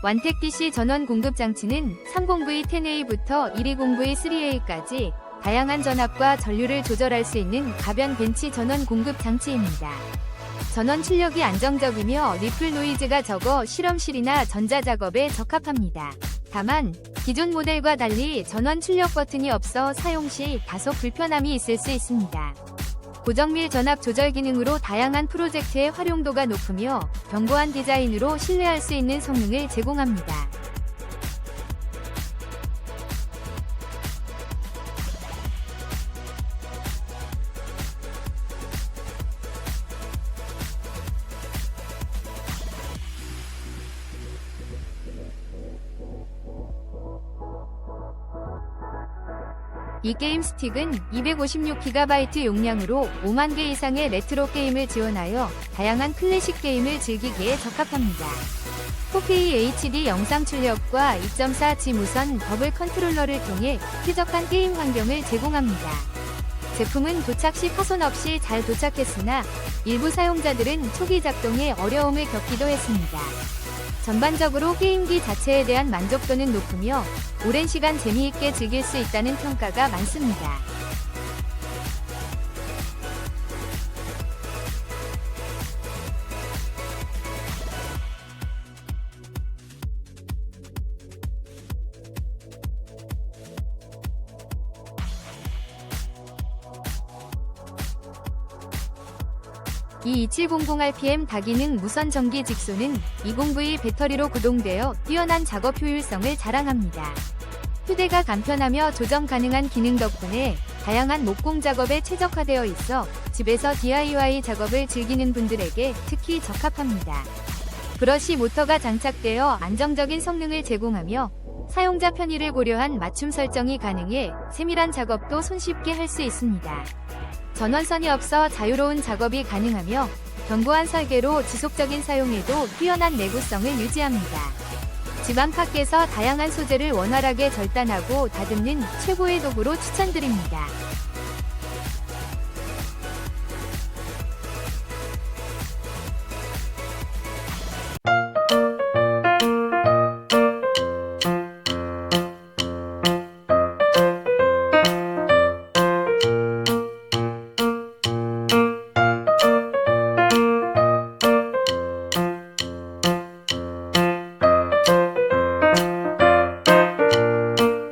완택 DC 전원 공급 장치는 30V10A부터 120V3A까지 다양한 전압과 전류를 조절할 수 있는 가변 벤치 전원 공급 장치입니다. 전원 출력이 안정적이며 리플 노이즈가 적어 실험실이나 전자작업에 적합합니다. 다만 기존 모델과 달리 전원 출력 버튼이 없어 사용 시 다소 불편함이 있을 수 있습니다. 고정밀 전압 조절 기능으로 다양한 프로젝트의 활용도가 높으며 견고한 디자인으로 신뢰할 수 있는 성능을 제공합니다. 이 게임 스틱은 256GB 용량으로 5만 개 이상의 레트로 게임을 지원하여 다양한 클래식 게임을 즐기기에 적합합니다. 4K HD 영상 출력과 2.4G 무선 더블 컨트롤러를 통해 쾌적한 게임 환경을 제공합니다. 제품은 도착 시 파손 없이 잘 도착했으나 일부 사용자들은 초기 작동에 어려움을 겪기도 했습니다. 전반적으로 게임기 자체에 대한 만족도는 높으며 오랜 시간 재미있게 즐길 수 있다는 평가가 많습니다. 이 2700rpm 다기능 무선 전기 직소는 20V 배터리로 구동되어 뛰어난 작업 효율성을 자랑합니다. 휴대가 간편하며 조정 가능한 기능 덕분에 다양한 목공 작업에 최적화되어 있어 집에서 DIY 작업을 즐기는 분들에게 특히 적합합니다. 브러쉬 모터가 장착되어 안정적인 성능을 제공하며 사용자 편의를 고려한 맞춤 설정이 가능해 세밀한 작업도 손쉽게 할 수 있습니다. 전원선이 없어 자유로운 작업이 가능하며 견고한 설계로 지속적인 사용에도 뛰어난 내구성을 유지합니다. 집안 밖에서 다양한 소재를 원활하게 절단하고 다듬는 최고의 도구로 추천드립니다.